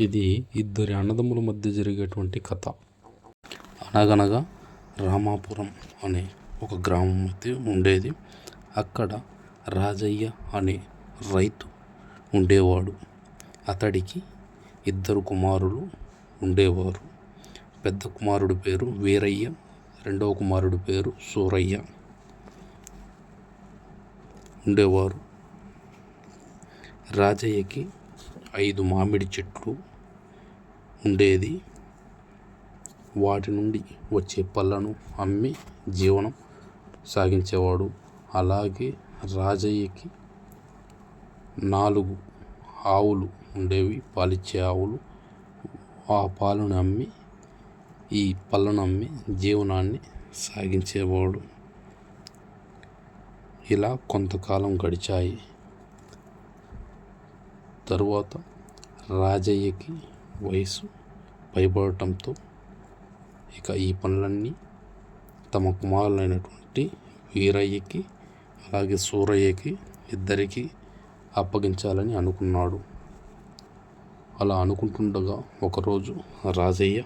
ఇది ఇద్దరి అన్నదమ్ముల మధ్య జరిగేటువంటి కథ. అనగనగా రామాపురం అనే ఒక గ్రామం అయితే ఉండేది. అక్కడ రాజయ్య అనే రైతు ఉండేవాడు. అతడికి ఇద్దరు కుమారులు ఉండేవారు. పెద్ద కుమారుడు పేరు వీరయ్య రెండవ కుమారుడు పేరు సూరయ్య ఉండేవారు. రాజయ్యకి ఐదు మామిడి చెట్లు ఉండేది. వాటి నుండి వచ్చే పళ్ళను అమ్మి జీవనం సాగించేవాడు. అలాగే రాజయ్యకి నాలుగు ఆవులు ఉండేవి. పాలిచ్చే ఆవులు. ఆ పాలను అమ్మి ఈ పళ్ళను అమ్మి జీవనాన్ని సాగించేవాడు. ఇలా కొంతకాలం గడిచాయి. తరువాత రాజయ్యకి వయసు పైబడటంతో ఇక ఈ పనులన్నీ తమ కుమారులైనటువంటి వీరయ్యకి అలాగే సూరయ్యకి ఇద్దరికి అప్పగించాలని అనుకున్నాడు. అలా అనుకుంటుండగా ఒకరోజు రాజయ్య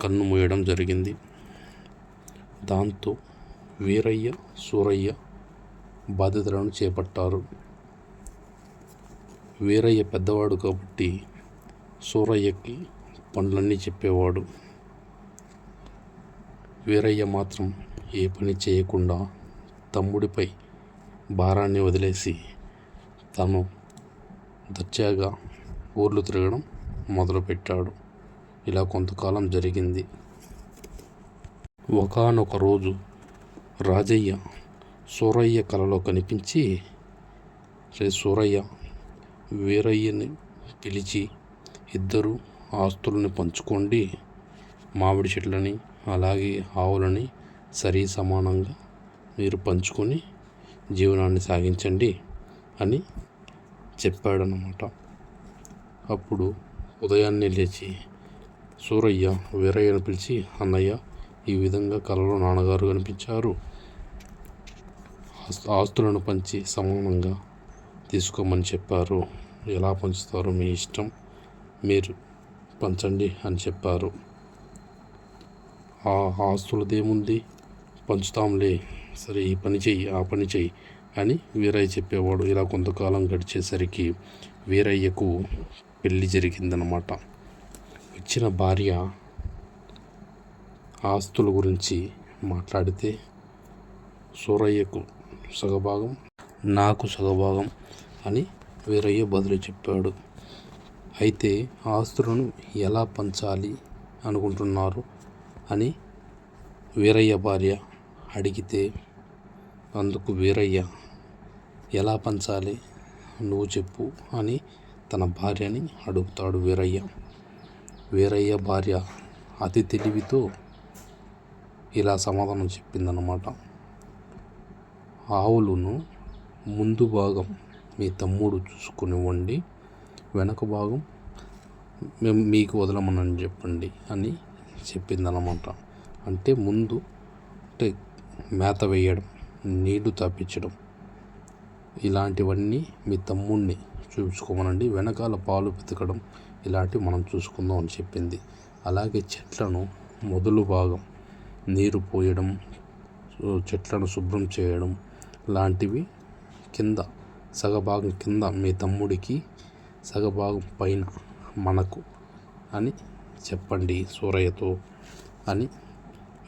కన్ను మూయడం జరిగింది. దాంతో వీరయ్య సూరయ్య బాధ్యతలను చేపట్టారు. వీరయ్య పెద్దవాడు కాబట్టి సూరయ్యకి పనులన్నీ చెప్పేవాడు. వీరయ్య మాత్రం ఏ పని చేయకుండా తమ్ముడిపై భారాన్ని వదిలేసి తను దర్జాగా ఊర్లు తిరగడం మొదలుపెట్టాడు. ఇలా కొంతకాలం జరిగింది. ఒకనొక రోజు రాజయ్య సూరయ్య కలలో కనిపించి రే సూరయ్య వీరయ్యని పిలిచి ఇద్దరు ఆస్తులని పంచుకోండి మామిడి చెట్లని అలాగే ఆవులని సరి సమానంగా మీరు పంచుకొని జీవనాన్ని సాగించండి అని చెప్పాడనమాట అప్పుడు ఉదయాన్నే లేచి సూరయ్య వీరయ్యను పిలిచి అన్నయ్య ఈ విధంగా కలలో నాన్నగారు కనిపించారు. ఆస్తులను పంచి సమానంగా తీసుకోమని చెప్పారు. ఎలా పంచుతారో మీ ఇష్టం. మీరు పంచండి అని చెప్పారు. ఆ ఆస్తులదేముంది? పంచుతాంలే. సరే ఈ పని చెయ్యి ఆ పని చెయ్యి అని వీరయ్య చెప్పేవాడు. ఇలా కొంతకాలం గడిచేసరికి వీరయ్యకు పెళ్ళి జరిగిందనమాట. ఇచ్చిన భార్య ఆస్తుల గురించి మాట్లాడితే సూరయ్యకు సగభాగం నాకు సగభాగం అని వీరయ్య బదులు చెప్పాడు. అయితే ఆస్తులను ఎలా పంచాలి అనుకుంటున్నారు అని వీరయ్య భార్య అడిగితే అందుకు వీరయ్య ఎలా పంచాలి? నువ్వు చెప్పు అని తన భార్యని అడుగుతాడు వీరయ్య. వీరయ్య భార్య అతి తెలివితో ఇలా సమాధానం చెప్పిందనమాట ఆవులను ముందు భాగం మీ తమ్ముడు చూసుకునివ్వండి. వెనక భాగం మేము మీకు వదలమని చెప్పండి అని చెప్పిందనమాట అంటే ముందు అంటే మేత వేయడం నీళ్ళు తాపించడం ఇలాంటివన్నీ మీ తమ్ముడిని చూసుకోమనండి. వెనకాల పాలు పితకడం ఇలాంటివి మనం చూసుకుందాం అని చెప్పింది. అలాగే చెట్లను మొదలు భాగం నీరు పోయడం చెట్లను శుభ్రం చేయడం లాంటివి కింద సగభాగం కింద మీ తమ్ముడికి సగభాగం పైన మనకు అని చెప్పండి సూరయ్యతో అని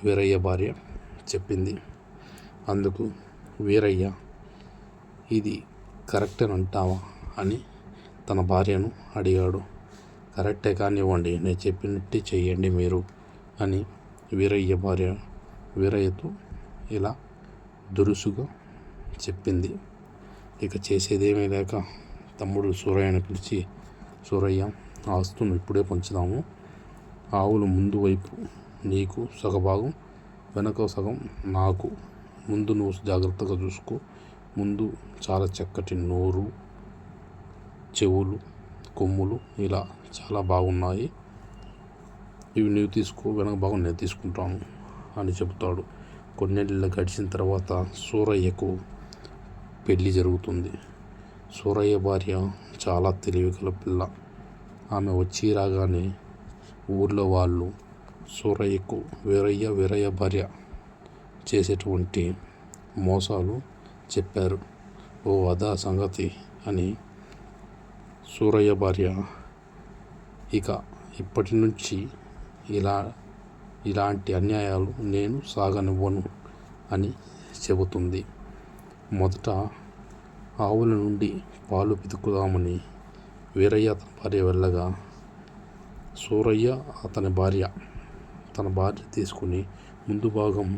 వీరయ్య భార్య చెప్పింది. అందుకు వీరయ్య ఇది కరెక్ట్ అని అంటావా అని తన భార్యను అడిగాడు. కరెక్టే కానివ్వండి నేను చెప్పినట్టే చేయండి మీరు అని వీరయ్య భార్య వీరయ్యతో ఇలా దురుసుగా చెప్పింది. ఇక చేసేదేమీ లేక తమ్ముడు సూరయ్యను పిలిచి సూరయ్య ఆస్తును ఇప్పుడే పంచుదాము. ఆవులు ముందు వైపు నీకు సగభాగం వెనక సగం నాకు. ముందు నువ్వు జాగ్రత్తగా చూసుకో. ముందు చాలా చక్కటి నోరు చెవులు కొమ్ములు ఇలా చాలా బాగున్నాయి. ఇవి నీవు తీసుకో వెనక భాగం నేను తీసుకుంటాను అని చెబుతాడు. కొన్నేళ్ళు గడిచిన తర్వాత సూరయ్యకు పెళ్ళి జరుగుతుంది. సూరయ్య భార్య చాలా తెలివిగల పిల్ల. ఆమె వచ్చి రాగానే ఊర్లో వాళ్ళు సూరయ్యకు వీరయ్య వీరయ్య భార్య చేసేటువంటి మోసాలు చెప్పారు. ఓ అదా సంగతి అని సూరయ్య భార్య ఇక ఇప్పటి నుంచి ఇలా ఇలాంటి అన్యాయాలు నేను సాగనివ్వను అని చెబుతుంది. మొదట ఆవుల నుండి పాలు పితుకుదామని వీరయ్య తన భార్య వెళ్ళగా సూరయ్య అతని భార్య తన భార్య తీసుకుని ముందు భాగం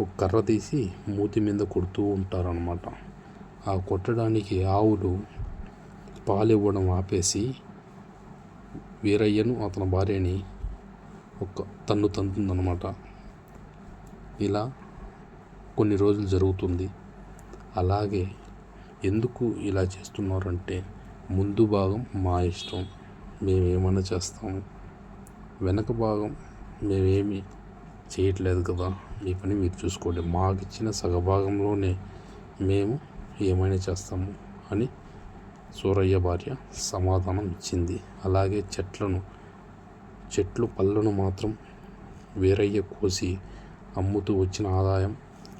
ఒక కర్ర తీసి మూతి మీద కొడుతూ ఉంటారనమాట ఆ కొట్టడానికి ఆవులు పాలు ఇవ్వడం ఆపేసి వీరయ్యను అతని భార్యని ఒక తన్ను తంతుందనమాట ఇలా కొన్ని రోజులు జరుగుతుంది. అలాగే ఎందుకు ఇలా చేస్తున్నారంటే ముందు భాగం మా ఇష్టం మేము ఏమైనా చేస్తాము. వెనక భాగం మేమేమి చేయట్లేదు కదా మీ పని మీరు చూసుకోండి. మాకు ఇచ్చిన సగభాగంలోనే మేము ఏమైనా చేస్తాము అని సూరయ్య భార్య సమాధానం ఇచ్చింది. అలాగే చెట్లను చెట్లు పళ్ళను మాత్రం వీరయ్య కోసి అమ్ముతూ వచ్చిన ఆదాయం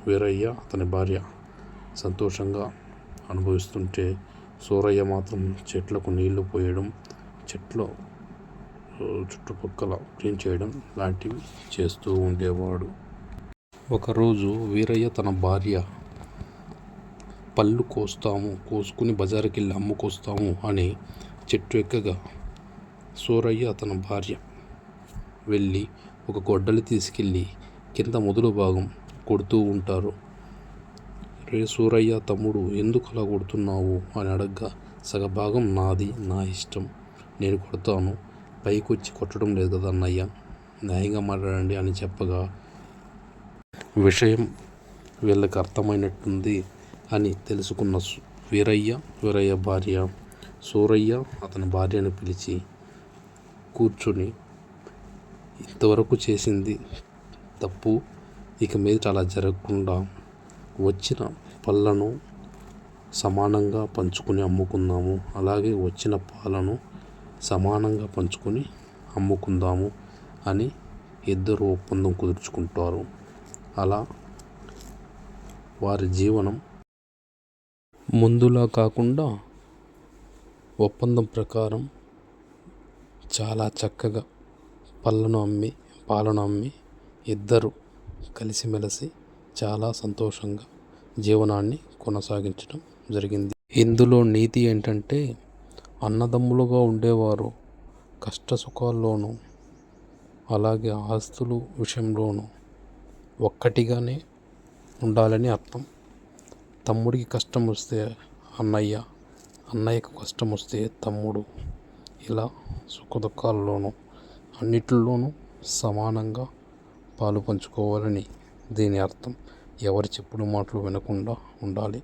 వీరయ్య అతని భార్య సంతోషంగా అనుభవిస్తుంటే సూరయ్య మాత్రం చెట్లకు నీళ్ళు పోయడం చెట్లు చుట్టుపక్కల క్లీన్ చేయడం లాంటివి చేస్తూ ఉండేవాడు. ఒకరోజు వీరయ్య తన భార్య పళ్ళు కోస్తాము కోసుకుని బజారుకి వెళ్ళి అమ్ముకొస్తాము అని చెట్టు ఎక్కగా సూరయ్య తన భార్య వెళ్ళి ఒక గొడ్డలి తీసుకెళ్ళి కింద మొదలు భాగం కొడుతూ ఉంటారు. రే సూరయ్య తమ్ముడు ఎందుకు అలా కొడుతున్నావు? అని అడగ్గా. సగభాగం నాది నా ఇష్టం. నేను కొడతాను. పైకి వచ్చి కొట్టడం లేదు కదా అన్నయ్య. న్యాయంగా మాట్లాడండి అని చెప్పగా విషయం వీళ్ళకి అర్థమైనట్టుంది అని తెలుసుకున్న వీరయ్య వీరయ్య భార్య సూరయ్య అతని భార్యను పిలిచి కూర్చొని ఇంతవరకు చేసింది తప్పు. ఇక మీద అలా జరగకుండా వచ్చిన పళ్ళను సమానంగా పంచుకొని అమ్ముకుందాము. అలాగే వచ్చిన పాలను సమానంగా పంచుకొని అమ్ముకుందాము అని ఇద్దరు ఒప్పందం కుదుర్చుకుంటారు. అలా వారి జీవనం ముందులా కాకుండా ఒప్పందం ప్రకారం చాలా చక్కగా పళ్ళను అమ్మి పాలను అమ్మి ఇద్దరు కలిసిమెలిసి చాలా సంతోషంగా జీవనాన్ని కొనసాగించడం జరిగింది. ఇందులో నీతి ఏంటంటే అన్నదమ్ములుగా ఉండేవారు కష్ట సుఖాల్లోనూ అలాగే ఆస్తులు విషయంలోనూ ఒక్కటిగానే ఉండాలని అర్థం. తమ్ముడికి కష్టం వస్తే అన్నయ్య అన్నయ్యకు కష్టం వస్తే తమ్ముడు ఇలా సుఖ దుఃఖాల్లోనూ అన్నిటిలోనూ సమానంగా పాలు పంచుకోవాలని దీని అర్థం ఎవరి చెప్పుడు మాటలు వినకుండా ఉండాలి.